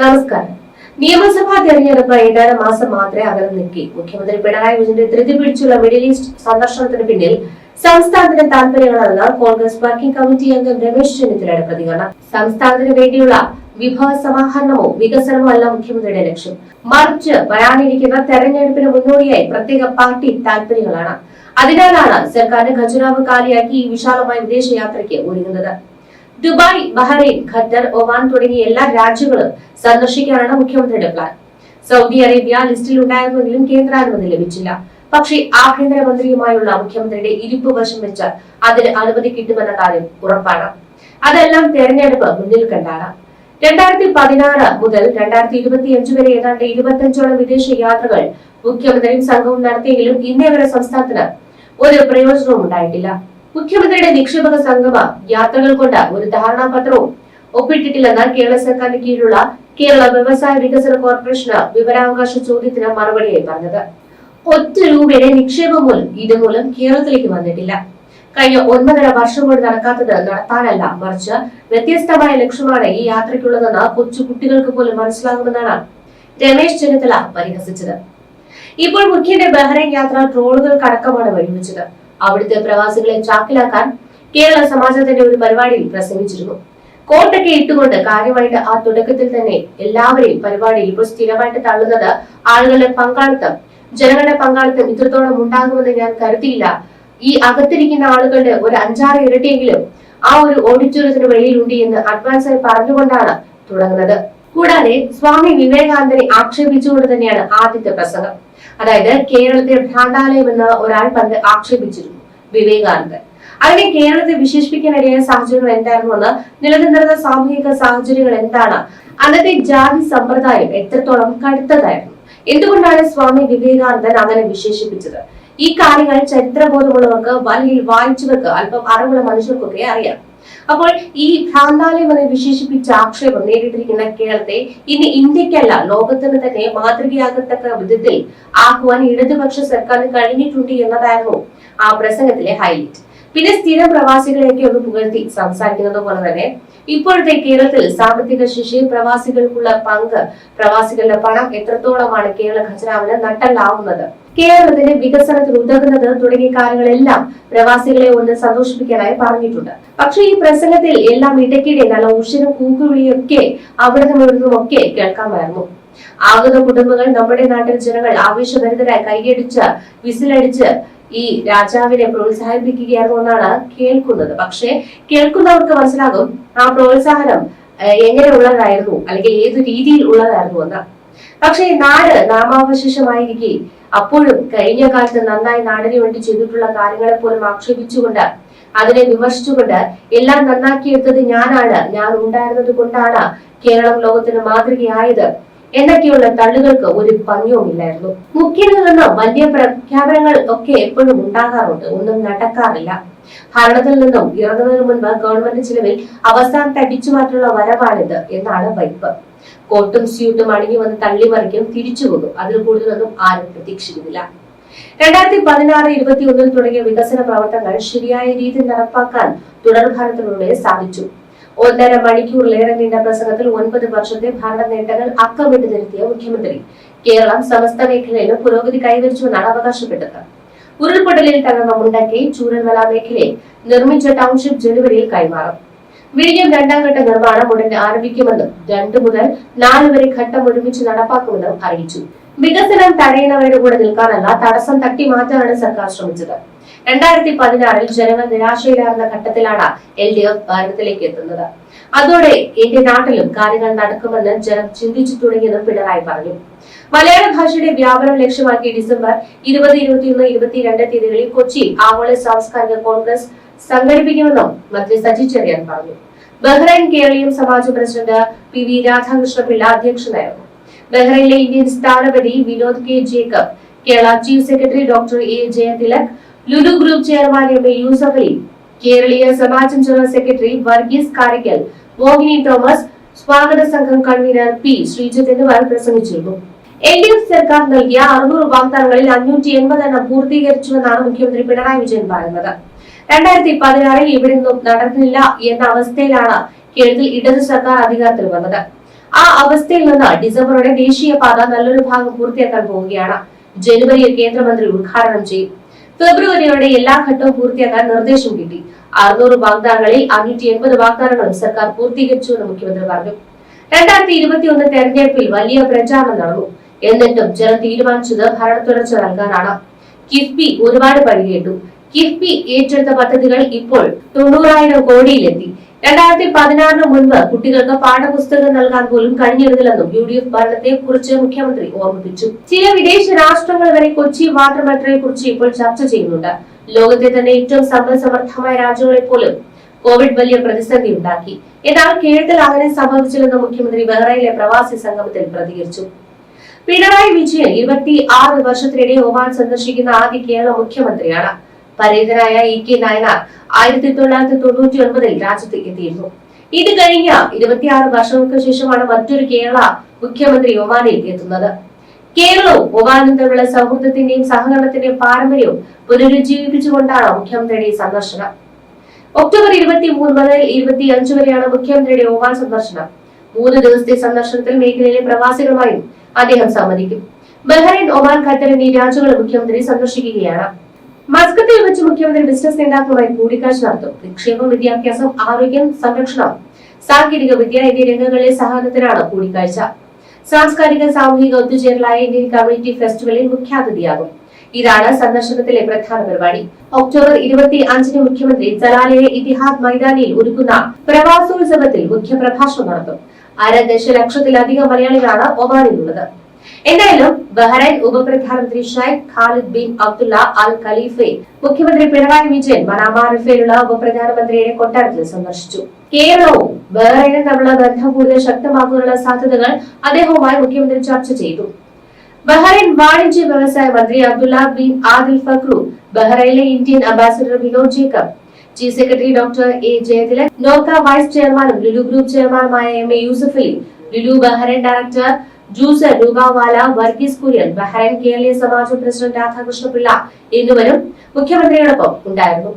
നമസ്കാരം. നിയമസഭാ തെരഞ്ഞെടുപ്പ് ഏതാനും മാസം മാത്രമേ അകലം നിൽക്കി. മുഖ്യമന്ത്രി പിണറായി വിജയന്റെ ധൃതി പിടിച്ചുള്ള മിഡിൽ ഈസ്റ്റ് സന്ദർശനത്തിന് പിന്നിൽ സംസ്ഥാനത്തിന്റെ താല്പര്യങ്ങളെന്ന് കോൺഗ്രസ് വർക്കിംഗ് കമ്മിറ്റി അംഗം രമേശ് ചെന്നിത്തലയുടെ പ്രതികരണം. സംസ്ഥാനത്തിന് വേണ്ടിയുള്ള വിഭവ സമാഹരണമോ വികസനമോ അല്ല മുഖ്യമന്ത്രിയുടെ ലക്ഷ്യം. മറിച്ച് വരാനിരിക്കുന്ന തെരഞ്ഞെടുപ്പിന് മുന്നോടിയായി പ്രത്യേക പാർട്ടി താല്പര്യങ്ങളാണ് അതിനാലാണ് സർക്കാരിന്റെ ഖജുരാവ് കാലിയാക്കി ഈ വിശാലമായ വിദേശയാത്രയ്ക്ക് ഒരുങ്ങുന്നത്. ദുബായ് ബഹ്റൈൻ ഖത്തർ ഒമാൻ തുടങ്ങിയ എല്ലാ രാജ്യങ്ങളും സന്ദർശിക്കാനാണ് മുഖ്യമന്ത്രിയുടെ പ്ലാൻ സൗദി അറേബ്യ ലിസ്റ്റിൽ ഉണ്ടായിരുന്നെങ്കിലും കേന്ദ്രാനുമതി ലഭിച്ചില്ല. പക്ഷേ ആഭ്യന്തരമന്ത്രിയുമായുള്ള മുഖ്യമന്ത്രിയുടെ ഇരിപ്പ് വശം വെച്ച് അതിന് അനുമതി കിട്ടുമെന്ന കാര്യം ഉറപ്പാണ്. അതെല്ലാം തെരഞ്ഞെടുപ്പ് മുന്നിൽ കണ്ടാണ്. രണ്ടായിരത്തി പതിനാറ് മുതൽ രണ്ടായിരത്തി ഇരുപത്തിയഞ്ച് വരെ ഏതാണ്ട് ഇരുപത്തിയഞ്ചോളം വിദേശ യാത്രകൾ മുഖ്യമന്ത്രിയും സംഘവും നടത്തിയെങ്കിലും ഇന്നേ വരെ സംസ്ഥാനത്തിന് ഒരു പ്രയോജനവും ഉണ്ടായിട്ടില്ല. മുഖ്യമന്ത്രിയുടെ നിക്ഷേപക സംഗമ യാത്രകൾ കൊണ്ട് ഒരു ധാരണാപത്രവും ഒപ്പിട്ടിട്ടില്ലെന്ന് കേരള സർക്കാരിന് കീഴിലുള്ള കേരള വ്യവസായ വികസന കോർപ്പറേഷന് വിവരാവകാശ ചോദ്യത്തിന് മറുപടിയായി പറഞ്ഞത്. ഒറ്റ രൂപയുടെ നിക്ഷേപം പോലും ഇതുമൂലം കേരളത്തിലേക്ക് വന്നിട്ടില്ല. കഴിഞ്ഞ ഒൻപതര വർഷം കൊണ്ട് നടക്കാത്തത് നടത്താനല്ല മറിച്ച് വ്യത്യസ്തമായ ലക്ഷ്യമാണ് ഈ യാത്രയ്ക്കുള്ളതെന്ന് കൊച്ചു കുട്ടികൾക്ക് പോലും മനസ്സിലാകുമെന്നാണ് രമേശ് ചെന്നിത്തല പരിഹസിച്ചത്. ഇപ്പോൾ മുഖ്യന്റെ ബഹ്റൈൻ യാത്ര ട്രോളുകൾക്കടക്കമാണ് വഴിവെച്ചത്. അവിടുത്തെ പ്രവാസികളെ ചാക്കിലാക്കാൻ കേരള സമാജത്തിന്റെ ഒരു പരിപാടിയിൽ പ്രസംഗിച്ചിരുന്നു. കോട്ടൊക്കെ ഇട്ടുകൊണ്ട് കാര്യമായിട്ട് ആ തുടക്കത്തിൽ തന്നെ എല്ലാവരെയും പരിപാടിയിൽ ഇപ്പോൾ സ്ഥിരമായിട്ട് തള്ളുന്നത് ആളുകളുടെ പങ്കാളിത്തം. ജനങ്ങളുടെ പങ്കാളിത്തം ഇത്രത്തോളം ഉണ്ടാകുമെന്ന് ഞാൻ കരുതിയില്ല. ഈ അകത്തിരിക്കുന്ന ആളുകളുടെ ഒരു അഞ്ചാറ് ഇരട്ടിയെങ്കിലും ആ ഒരു ഓഡിറ്റോറിയത്തിന് വെളിയിലുണ്ട് എന്ന് അഡ്വാൻസായി പറഞ്ഞുകൊണ്ടാണ് തുടങ്ങുന്നത്. കൂടാതെ സ്വാമി വിവേകാനന്ദനെ ആക്ഷേപിച്ചുകൊണ്ട് തന്നെയാണ് ആദ്യത്തെ പ്രസംഗം. അതായത് കേരളത്തിലെ ഭ്രാന്താലയം എന്ന് ഒരാൾ പണ്ട് ആക്ഷേപിച്ചിരുന്നു വിവേകാനന്ദൻ. അങ്ങനെ കേരളത്തെ വിശേഷിപ്പിക്കാനിടയായ സാഹചര്യങ്ങൾ എന്തായിരുന്നു എന്ന് നിലനിന്നിരുന്ന സാമൂഹിക സാഹചര്യങ്ങൾ എന്താണ്? അന്നത്തെ ജാതി സമ്പ്രദായം എത്രത്തോളം കടുത്തതായിരുന്നു? എന്തുകൊണ്ടാണ് സ്വാമി വിവേകാനന്ദൻ അങ്ങനെ വിശേഷിപ്പിച്ചത്? ഈ കാര്യങ്ങൾ ചരിത്രബോധമുള്ളവർക്ക് വലിയ വായിച്ചവർക്ക് അല്പം അറിവുള്ള മനുഷ്യർക്കൊക്കെ അറിയാം. അപ്പോൾ ഈ ഭ്രാന്താലയം എന്ന് വിശേഷിപ്പിച്ച ആക്ഷേപം നേരിട്ടിരിക്കുന്ന കേരളത്തെ ഇനി ഇന്ത്യക്കല്ല ലോകത്തിന് തന്നെ മാതൃകയാകത്തക്ക വിധത്തിൽ ആക്കുവാൻ ഇടതുപക്ഷ സർക്കാരിന് കഴിഞ്ഞിട്ടുണ്ട് എന്നതായിരുന്നു ആ പ്രസംഗത്തിലെ ഹൈലൈറ്റ് പിന്നെ സ്ഥിര പ്രവാസികളെയൊക്കെ ഒന്ന് പുകഴ്ത്തി സംസാരിക്കുന്നത് പോലെ തന്നെ ഇപ്പോഴത്തെ കേരളത്തിൽ സാമ്പത്തിക ശേഷി പ്രവാസികൾക്കുള്ള പങ്ക് പ്രവാസികളുടെ പണം എത്രത്തോളമാണ് കേരള ഖജനാവിന് നട്ടല്ലാവുന്നത്? കേരളത്തിന്റെ വികസനത്തിന് ഉതകുന്നത് തുടങ്ങിയ കാര്യങ്ങളെല്ലാം പ്രവാസികളെ ഒന്ന് സന്തോഷിപ്പിക്കാനായി പറഞ്ഞിട്ടുണ്ട്. പക്ഷേ ഈ പ്രസംഗത്തിൽ എല്ലാം ഇടയ്ക്കിടെ നല്ല ഉഷിരും കൂക്കുവിളിയൊക്കെ അവിടെ നിന്നും ഒക്കെ കേൾക്കാമായിരുന്നു ആകുന്ന കുടുംബങ്ങൾ നമ്മുടെ നാട്ടിൽ ജനങ്ങൾ ആവേശഭരിതരായി കൈയടിച്ച് വിസിലടിച്ച് ഈ രാജാവിനെ പ്രോത്സാഹിപ്പിക്കുകയായിരുന്നു എന്നാണ് കേൾക്കുന്നത്. പക്ഷേ കേൾക്കുന്നവർക്ക് മനസ്സിലാകും ആ പ്രോത്സാഹനം എങ്ങനെയുള്ളതായിരുന്നു അല്ലെങ്കിൽ ഏത് രീതിയിൽ ഉള്ളതായിരുന്നു എന്ന്. പക്ഷേ നാട് നാമാവശേഷമായിരിക്കെ അപ്പോഴും കഴിഞ്ഞ കാലത്ത് നന്നായി നാടിന് വേണ്ടി ചെയ്തിട്ടുള്ള കാര്യങ്ങളെ പോലും ആക്ഷേപിച്ചുകൊണ്ട് അതിനെ വിമർശിച്ചുകൊണ്ട് എല്ലാം നന്നാക്കിയെടുത്തത് ഞാനാണ് ഞാൻ ഉണ്ടായിരുന്നത് കൊണ്ടാണ് കേരളം ലോകത്തിന് മാതൃകയായത്. എന്നൊക്കെയുള്ള തള്ളുകൾക്ക് ഒരു ഭംഗിയുമില്ലായിരുന്നു മുഖ്യനിൽ നിന്ന് വലിയ പ്രഖ്യാപനങ്ങൾ ഒക്കെ എപ്പോഴും ഉണ്ടാകാറുണ്ട്. ഒന്നും നടക്കാറില്ല. ഭരണത്തിൽ നിന്നും ഇറങ്ങുന്നതിന് മുൻപ് ഗവൺമെന്റ് ചിലവിൽ അവസാനത്തെ അടിച്ചുമാറ്റുള്ള വരവാണിത് എന്നാണ് വൈപ്പ്. കോട്ടും സ്യൂട്ടും അണിഞ്ഞു വന്ന് തള്ളിമറിക്കും തിരിച്ചു പോകും. അതിൽ കൂടുതലൊന്നും ആരും പ്രതീക്ഷിക്കുന്നില്ല. രണ്ടായിരത്തി പതിനാറ് ഇരുപത്തി ഒന്നിൽ തുടങ്ങിയ വികസന പ്രവർത്തനങ്ങൾ ശരിയായ രീതിയിൽ നടപ്പാക്കാൻ തുടർഭരണത്തിലൂടെ സാധിച്ചു. ഒന്നര മണിക്കൂറിലേറെ നീണ്ട പ്രസംഗത്തിൽ ഒൻപത് വർഷത്തെ ഭരണ നേട്ടങ്ങൾ അക്കമിട്ട് നിരത്തിയ മുഖ്യമന്ത്രി. കേരളം സമസ്ത മേഖലയിലും പുരോഗതി കൈവരിച്ചുവെന്നാണ് അവകാശപ്പെട്ടത്. ഉരുൾപൊട്ടലിൽ തകർന്ന മുണ്ടക്കൈ ചൂരൽമല മേഖലയിൽ നിർമ്മിച്ച ടൗൺഷിപ്പ് ജനുവരിയിൽ കൈമാറും. വിഴിഞ്ഞം രണ്ടാം ഘട്ട നിർമ്മാണം ഉടൻ ആരംഭിക്കുമെന്നും രണ്ടു മുതൽ നാല് വരെ ഘട്ടം ഒരുമിച്ച് നടപ്പാക്കുമെന്നും അറിയിച്ചു. വികസനം തടയുന്നവരുടെ കൂടെ നിൽക്കാനല്ല തടസ്സം തട്ടി മാറ്റാനാണ് സർക്കാർ ശ്രമിച്ചത്. രണ്ടായിരത്തി പതിനാറിൽ ജനങ്ങൾ നിരാശയിലാകുന്ന ഘട്ടത്തിലാണ് എൽ ഡി എഫ് ഭരണത്തിലേക്ക് എത്തുന്നത്. അതോടെ എന്റെ നാട്ടിലും കാര്യങ്ങൾ നടക്കുമെന്ന് ജനം ചിന്തിച്ചു തുടങ്ങിയെന്നും പിണറായി പറഞ്ഞു. മലയാള ഭാഷയുടെ വ്യാപനം ലക്ഷ്യമാക്കി ഡിസംബർ ഇരുപത് ഇരുപത്തിയൊന്ന് ഇരുപത്തിരണ്ട് തീയതികളിൽ കൊച്ചിയിൽ ആഗോള സാംസ്കാരിക കോൺഗ്രസ് സംഘടിപ്പിക്കുമെന്നും മന്ത്രി സജി ചെറിയാൻ പറഞ്ഞു. Bahrain Keraleeyam Samaja president P V Radhakrishnapillai അധ്യക്ഷനായിരുന്നു. ബഹ്റൈനിലെ ഇന്ത്യൻ സ്ഥാനപതി Vinod K. Jacob Kerala chief secretary doctor A. Jayathilak Lulu group chairman M Yusuff Ali Keraleeya Samajam general secretary Varghese Karikkal Mohini Thomas സ്വാഗത സംഘം convener P Sreejith എന്നിവർ പ്രസംഗിച്ചിരുന്നു. L D F സർക്കാർ നൽകിയ അറുന്നൂറ് വാഗ്ദാനങ്ങളിൽ അഞ്ഞൂറ്റി എൺപത് എണ്ണം പൂർത്തീകരിച്ചുവെന്നാണ് മുഖ്യമന്ത്രി പിണറായി വിജയൻ പറയുന്നത്. രണ്ടായിരത്തി പതിനാറിൽ ഇവിടെ നിന്നും നടന്നില്ല എന്ന അവസ്ഥയിലാണ് കേരളത്തിൽ ഇടത് സർക്കാർ അധികാരത്തിൽ വന്നത്. ആ അവസ്ഥയിൽ നിന്ന് ഡിസംബറോടെ ദേശീയപാത നല്ലൊരു ഭാഗം പൂർത്തിയാക്കാൻ പോവുകയാണ്. ജനുവരിയിൽ കേന്ദ്രമന്ത്രി ഉദ്ഘാടനം ചെയ്യും. ഫെബ്രുവരിയോടെ എല്ലാ ഘട്ടവും പൂർത്തിയാക്കാൻ നിർദ്ദേശം കിട്ടി. അറുന്നൂറ് വാഗ്ദാനങ്ങളിൽ അഞ്ഞൂറ്റി എൺപത് വാഗ്ദാനങ്ങളും സർക്കാർ പൂർത്തീകരിച്ചുവെന്ന് മുഖ്യമന്ത്രി പറഞ്ഞു. രണ്ടായിരത്തി ഇരുപത്തിയൊന്ന് തെരഞ്ഞെടുപ്പിൽ വലിയ പ്രചാരണം നടന്നു. എന്നിട്ടും ജനം തീരുമാനിച്ചത് ഭരണ തുടർച്ച നൽകാനാണ്. കിഫ്ബി ഒരുപാട് പഴികേട്ടു കിഫ്ബി ഏറ്റെടുത്ത പദ്ധതികൾ ഇപ്പോൾ തൊണ്ണൂറായിരം കോടിയിലെത്തി. രണ്ടായിരത്തി പതിനാറിന് മുൻപ് കുട്ടികൾക്ക് പാഠപുസ്തകം നൽകാൻ പോലും കഴിഞ്ഞിരുന്നില്ലെന്നും യു ഡി എഫ് ഭരണത്തെ കുറിച്ച് മുഖ്യമന്ത്രി ഓർമ്മിപ്പിച്ചു. ചില വിദേശ രാഷ്ട്രങ്ങൾ വരെ കൊച്ചി വാട്ടർ മെട്രോയെ കുറിച്ച് ഇപ്പോൾ ചർച്ച ചെയ്യുന്നുണ്ട്. ലോകത്തെ തന്നെ ഏറ്റവും സമ്പൽ സമർത്ഥമായ രാജ്യങ്ങളെ പോലും കോവിഡ് വലിയ പ്രതിസന്ധി ഉണ്ടാക്കി. എന്നാൽ കേരളത്തിൽ അങ്ങനെ സംഭവിച്ചില്ലെന്ന് മുഖ്യമന്ത്രി ബഹ്റൈനിലെ പ്രവാസി സംഗമത്തിൽ പ്രതികരിച്ചു. പിണറായി വിജയൻ ഇരുപത്തി ആറ് വർഷത്തിനിടെ ഒമാൻ സന്ദർശിക്കുന്ന ആദ്യ കേരള മുഖ്യമന്ത്രിയാണ്. പരേതനായ ഇ കെ നായനാർ ആയിരത്തി തൊള്ളായിരത്തി തൊണ്ണൂറ്റി ഒൻപതിൽ രാജ്യത്ത് എത്തിയിരുന്നു ഇത് കഴിഞ്ഞ ഇരുപത്തിയാറ് വർഷങ്ങൾക്ക് ശേഷമാണ് മറ്റൊരു കേരള മുഖ്യമന്ത്രി ഒമാനിൽ എത്തുന്നത്. കേരളവും ഒമാനും തമ്മിലുള്ള സൗഹൃദത്തിന്റെയും സഹകരണത്തിന്റെയും പാരമ്പര്യവും പുനരുജ്ജീവിപ്പിച്ചുകൊണ്ടാണ് മുഖ്യമന്ത്രിയുടെ സന്ദർശനം. ഒക്ടോബർ ഇരുപത്തി മൂന്ന് മുതൽ ഇരുപത്തി അഞ്ച് വരെയാണ് മുഖ്യമന്ത്രിയുടെ ഒമാൻ സന്ദർശനം. മൂന്ന് ദിവസത്തെ സന്ദർശനത്തിൽ മേഖലയിലെ പ്രവാസികളുമായും അദ്ദേഹം സംവദിക്കും. ബഹ്റൈൻ ഒമാൻ ഖത്തർ എന്നീ രാജ്യങ്ങളെ മുഖ്യമന്ത്രി സന്ദർശിക്കുകയാണ്. മസ്കത്തിൽ വെച്ച് മുഖ്യമന്ത്രി ബിസിനസ് നേതാക്കളുമായി കൂടിക്കാഴ്ച നടത്തും. നിക്ഷേപം വിദ്യാഭ്യാസം ആരോഗ്യം സംരക്ഷണം സാങ്കേതിക വിദ്യ എന്നീ രംഗങ്ങളിലെ സഹകരണത്തിനാണ് കൂടിക്കാഴ്ച. സാംസ്കാരിക സാമൂഹിക ഒത്തുചേരലായ ഇന്ത്യൻ കമ്മ്യൂണിറ്റി ഫെസ്റ്റിവലിൽ മുഖ്യാതിഥിയാകും. ഇതാണ് സന്ദർശനത്തിലെ പ്രധാന പരിപാടി. ഒക്ടോബർ ഇരുപത്തി അഞ്ചിന് മുഖ്യമന്ത്രി ജലാലയെ ഇതിഹാദ് മൈതാനിയിൽ ഒരുക്കുന്ന പ്രവാസോത്സവത്തിൽ മുഖ്യപ്രഭാഷണം നടത്തും. അര ദശലക്ഷത്തിലധികം മലയാളികളാണ് ഒമാനിലുള്ളത്. എന്തായാലും ബഹ്റൈൻ ഉപപ്രധാനമന്ത്രി Sheikh Khalid bin Abdullah Al Khalifa മുഖ്യമന്ത്രി പിണറായി വിജയൻ മനാമാറിഫയിലുള്ള ഉപപ്രധാനമന്ത്രിയുടെ കൊട്ടാരത്തിൽ സന്ദർശിച്ചു. കേരളവും ബഹ്റൈനും തമ്മിലുള്ള ബന്ധം കൂടുതൽ ശക്തമാക്കാനുള്ള സാധ്യതകൾ അദ്ദേഹവുമായി മുഖ്യമന്ത്രി ചർച്ച ചെയ്തു. ബഹ്റൈൻ വാണിജ്യ വ്യവസായ മന്ത്രി Abdullah bin Adil Fakhro ബഹ്റൈനിലെ Indian ambassador Vinod Jacob chief secretary doctor A Jayathilan NORKA vice ചെയർമാനും ലുലു ഗ്രൂപ്പ് ചെയർമാനുമായ M A Yusuff Lulu Bahrain director Juzer Rupawala Varghese Kurian Bahrain Keraleeya Samajam president Radhakrishna Pillai എന്നിവരും മുഖ്യമന്ത്രിയോടൊപ്പം ഉണ്ടായിരുന്നു.